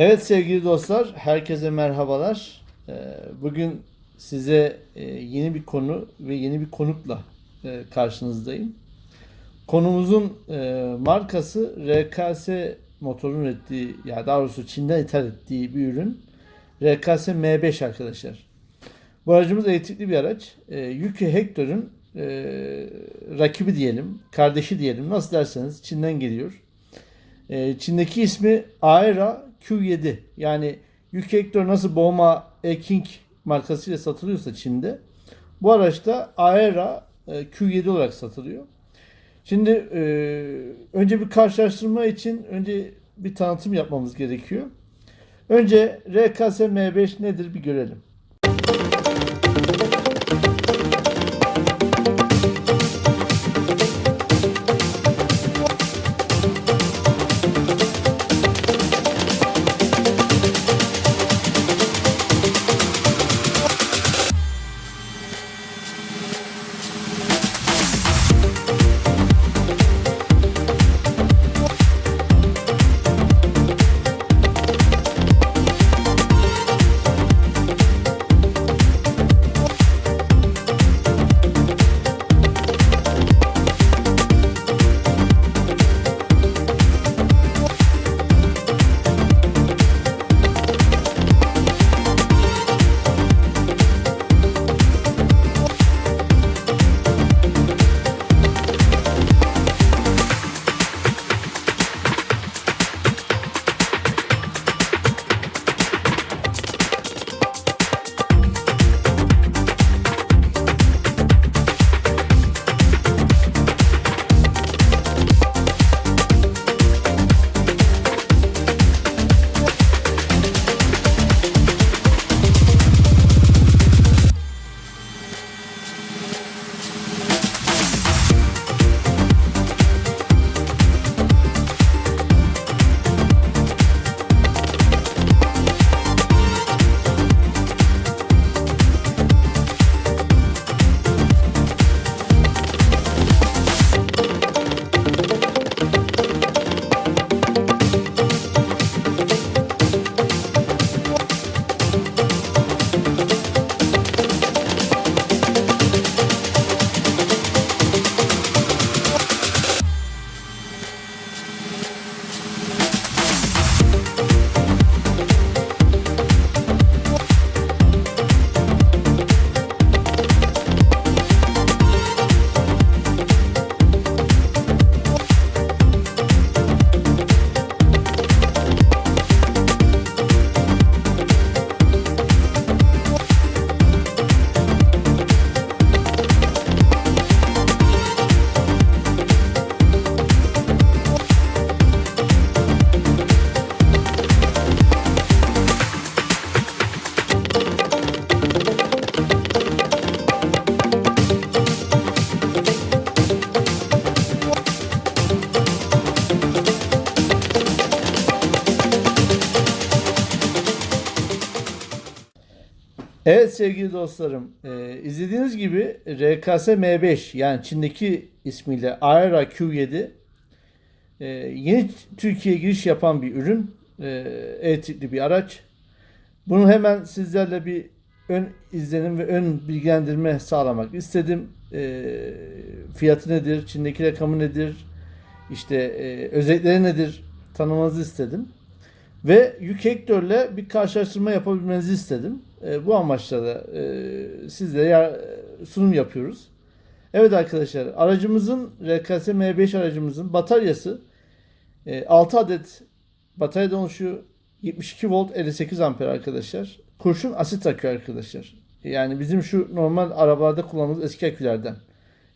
Evet sevgili dostlar, herkese merhabalar. Ee, Bugün size e, yeni bir konu ve yeni bir konukla e, karşınızdayım. Konumuzun e, markası RKS motorun ürettiği, ya daha doğrusu Çin'den ithal ettiği bir ürün. RKS M5 arkadaşlar. Bu aracımız elektrikli bir araç. Yuki Hector'ın rakibi diyelim, kardeşi diyelim, nasıl derseniz Çin'den geliyor. Çin'deki ismi Aera Q7. Yani Yuki Hector nasıl Boma E-King markasıyla satılıyorsa Çin'de bu araçta Aera e, Q7 olarak satılıyor. Şimdi e, önce bir karşılaştırma için önce bir tanıtım yapmamız gerekiyor. Önce RKS M5 nedir bir görelim. Evet sevgili dostlarım, e, izlediğiniz gibi RKS M5 yani Çin'deki ismiyle Aera Q7 e, yeni Türkiye'ye giriş yapan bir ürün, e, elektrikli bir araç. Bunu hemen sizlerle bir ön izlenim ve ön bilgilendirme sağlamak istedim. E, fiyatı nedir, Çin'deki rakamı nedir, işte e, özellikleri nedir tanımanızı istedim. Ve yük Hector'le bir karşılaştırma yapabilmenizi istedim. E, bu amaçla da e, sizlere ya- sunum yapıyoruz. Evet arkadaşlar aracımızın RKS M5 aracımızın bataryası e, 6 adet bataryadan oluşuyor. 72 volt 58 amper arkadaşlar. Kurşun asit akü arkadaşlar. Yani bizim şu normal arabalarda kullandığımız eski akülerden.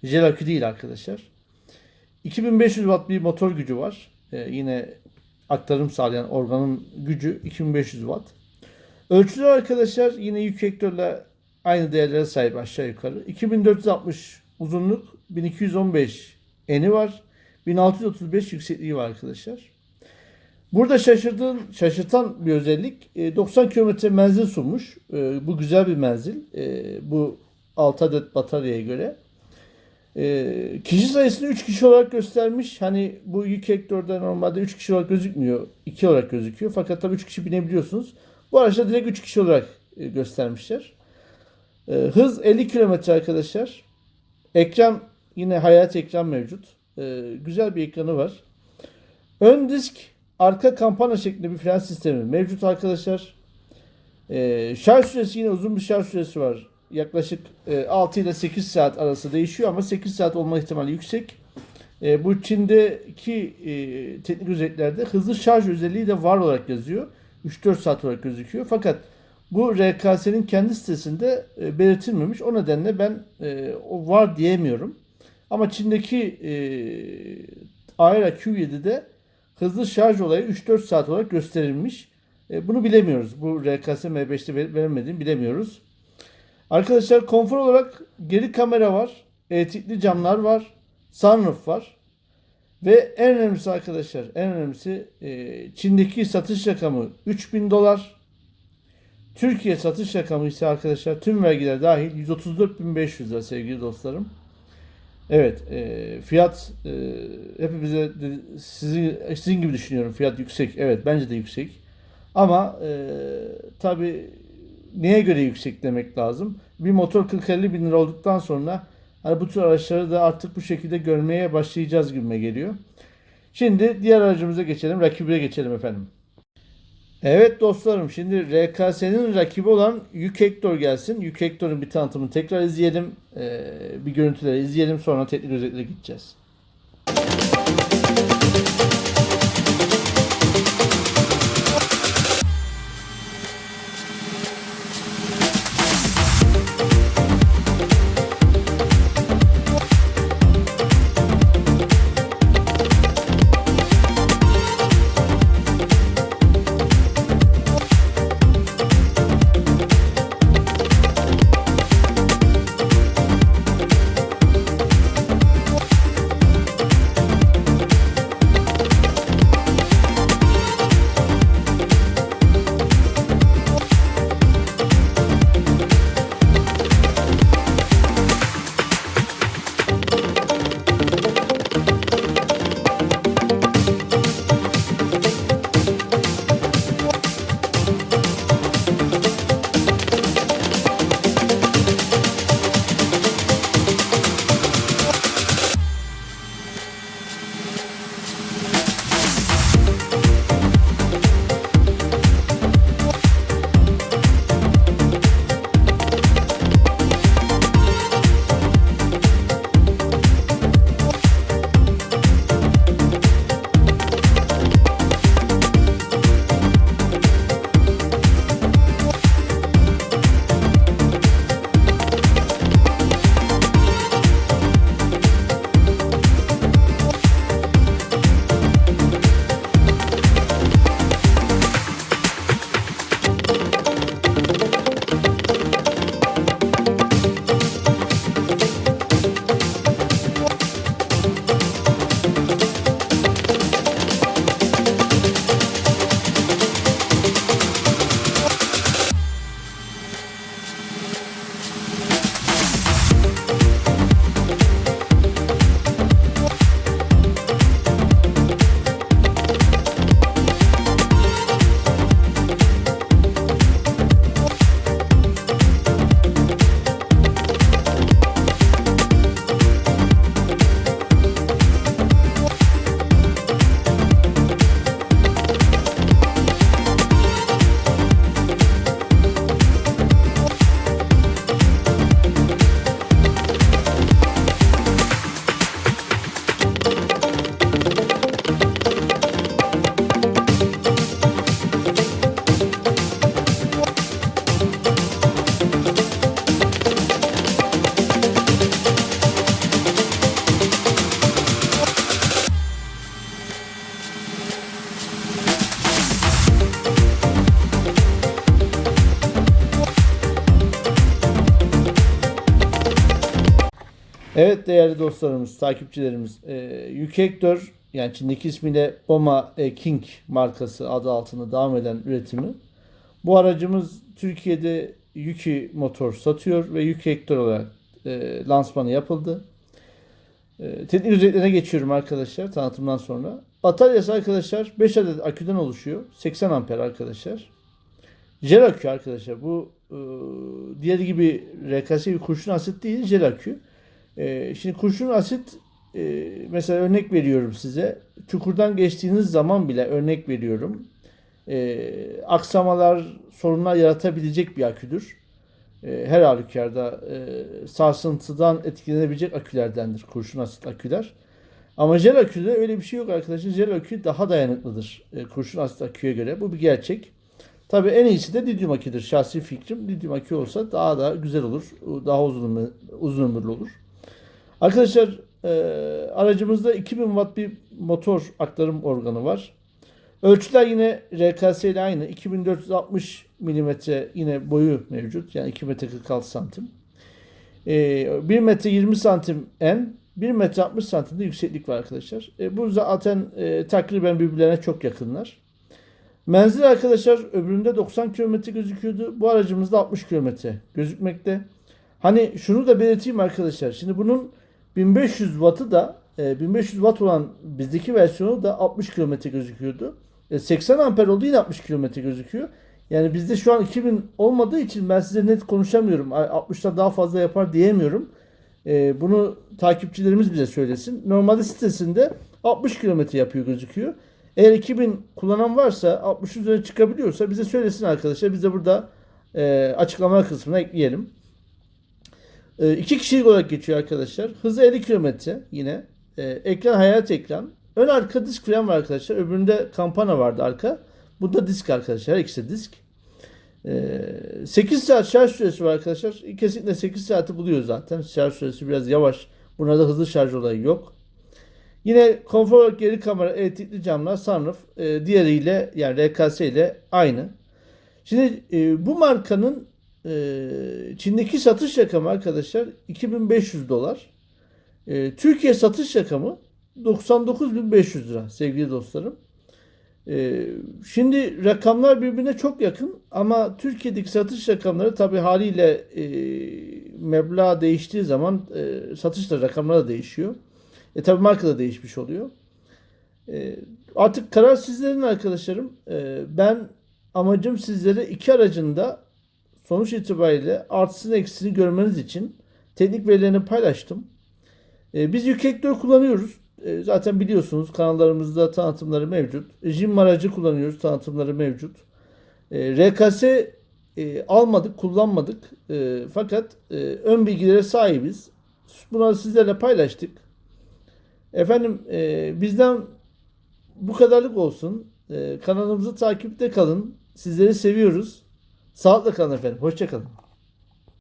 Jel akü değil arkadaşlar. 2500 watt bir motor gücü var. E, yine aktarım sağlayan organın gücü 2500 watt. Ölçüler arkadaşlar yine yük vektörle aynı değerlere sahip aşağı yukarı. 2460 uzunluk, 1215 eni var. 1635 yüksekliği var arkadaşlar. Burada şaşırdığın, şaşırtan bir özellik e, 90 kilometre menzil sunmuş. E, Bu güzel bir menzil. E, Bu 6 adet bataryaya göre. E, kişi sayısını 3 kişi olarak göstermiş. Hani bu yük Hector'da normalde 3 kişi olarak gözükmüyor. 2 olarak gözüküyor. Fakat tabii 3 kişi binebiliyorsunuz. Bu araçta direkt 3 kişi olarak e, göstermişler. E, hız 50 km arkadaşlar. Ekran yine hayat ekran mevcut. E, güzel bir ekranı var. Ön disk arka kampana şeklinde bir fren sistemi mevcut arkadaşlar. Şarj süresi yine uzun bir şarj süresi var. Yaklaşık e, 6 ile 8 saat arası değişiyor ama 8 saat olma ihtimali yüksek. Bu Çin'deki teknik özelliklerde hızlı şarj özelliği de var olarak yazıyor. 3-4 saat olarak gözüküyor. Fakat bu RKS'nin kendi sitesinde e, belirtilmemiş. O nedenle ben e, o var diyemiyorum. Ama Çin'deki e, Aera Q7'de hızlı şarj olayı 3-4 saat olarak gösterilmiş. E, bunu bilemiyoruz. Bu RKS M5'te ver- verilmediğini bilemiyoruz. Arkadaşlar konfor olarak geri kamera var. Elektrikli camlar var. Sunroof var. Ve en önemlisi arkadaşlar en önemlisi e, Çin'deki satış rakamı 3000 dolar. Türkiye satış rakamı ise arkadaşlar tüm vergiler dahil 134.500 lira sevgili dostlarım. Evet e, fiyat e, hepimize sizin, sizin gibi düşünüyorum fiyat yüksek. Evet bence de yüksek. Ama e, tabi neye göre yüksek demek lazım. Bir motor 40-50 bin lira olduktan sonra hani bu tür araçları da artık bu şekilde görmeye başlayacağız gibime geliyor. Şimdi diğer aracımıza geçelim. Rakibe geçelim efendim. Evet dostlarım şimdi RKS'nin rakibi olan Yük Hector gelsin. Yük Hector'un bir tanıtımını tekrar izleyelim. Ee, bir görüntüleri izleyelim sonra teknik özetlere gideceğiz. Değerli dostlarımız, takipçilerimiz. E, Yük Hector yani Çin'deki ismiyle Boma e, King markası adı altında devam eden üretimi. Bu aracımız Türkiye'de Yuki motor satıyor ve Yük Hector olarak e, lansmanı yapıldı. E, teknik özelliklerine geçiyorum arkadaşlar tanıtımdan sonra. Bataryası arkadaşlar 5 adet aküden oluşuyor. 80 amper arkadaşlar. Jel akü arkadaşlar. Bu e, diğeri gibi RKS gibi kurşun asit değil jel akü. E, şimdi kurşun asit e, mesela örnek veriyorum size. Çukurdan geçtiğiniz zaman bile örnek veriyorum. E, aksamalar, sorunlar yaratabilecek bir aküdür. E, her halükarda e, sarsıntıdan etkilenebilecek akülerdendir kurşun asit aküler. Ama jel aküde öyle bir şey yok arkadaşlar. Jel akü daha dayanıklıdır e, kurşun asit aküye göre. Bu bir gerçek. Tabii en iyisi de lityum aküdür. Şahsi fikrim lityum akü olsa daha da güzel olur. Daha uzun uzun ömürlü olur. Arkadaşlar e, aracımızda 2000 watt bir motor aktarım organı var. Ölçüler yine RKS ile aynı. 2460 milimetre yine boyu mevcut. Yani 2 metre 46 santim. E, 1 metre 20 santim en, 1 metre 60 santim de yükseklik var arkadaşlar. E, bu zaten e, takriben birbirlerine çok yakınlar. Menzil arkadaşlar öbüründe 90 kilometre gözüküyordu. Bu aracımızda 60 kilometre gözükmekte. Hani şunu da belirteyim arkadaşlar. Şimdi bunun 1500 wattı da e, 1500 watt olan bizdeki versiyonu da 60 kilometre gözüküyordu. E, 80 amper olduğu yine 60 kilometre gözüküyor. Yani bizde şu an 2000 olmadığı için ben size net konuşamıyorum. Ay, 60'ta daha fazla yapar diyemiyorum. E, bunu takipçilerimiz bize söylesin. Normalde sitesinde 60 kilometre yapıyor gözüküyor. Eğer 2000 kullanan varsa 60 üzerine çıkabiliyorsa bize söylesin arkadaşlar. Biz de burada e, açıklama kısmına ekleyelim. E, iki kişilik olarak geçiyor arkadaşlar. Hızı 50 kilometre yine. E, ekran hayat ekran. Ön arka disk fren var arkadaşlar. Öbüründe kampana vardı arka. Bunda disk arkadaşlar. Her ikisi disk. E, 8 saat şarj süresi var arkadaşlar. Kesinlikle 8 saati buluyor zaten. Şarj süresi biraz yavaş. Buna da hızlı şarj olayı yok. Yine konfor geri kamera, elektrikli camlar, sunroof e, diğeriyle yani RKS ile aynı. Şimdi e, bu markanın Çin'deki satış rakamı arkadaşlar 2500 dolar. E, Türkiye satış rakamı 99.500 lira sevgili dostlarım. E, şimdi rakamlar birbirine çok yakın ama Türkiye'deki satış rakamları tabi haliyle e, meblağ değiştiği zaman e, satış da rakamları da değişiyor. E tabi marka da değişmiş oluyor. E, artık karar sizlerin arkadaşlarım. Ben amacım sizlere iki aracında sonuç itibariyle artısını eksisini görmeniz için teknik verilerini paylaştım. E, biz yük ektörü kullanıyoruz. E, zaten biliyorsunuz kanallarımızda tanıtımları mevcut. Jim aracı kullanıyoruz. Tanıtımları mevcut. E, RKS e, almadık, kullanmadık. Fakat e, ön bilgilere sahibiz. Bunları sizlerle paylaştık. Efendim e, bizden bu kadarlık olsun. Kanalımızı takipte kalın. Sizleri seviyoruz. Sağlıkla kalın efendim. Hoşçakalın.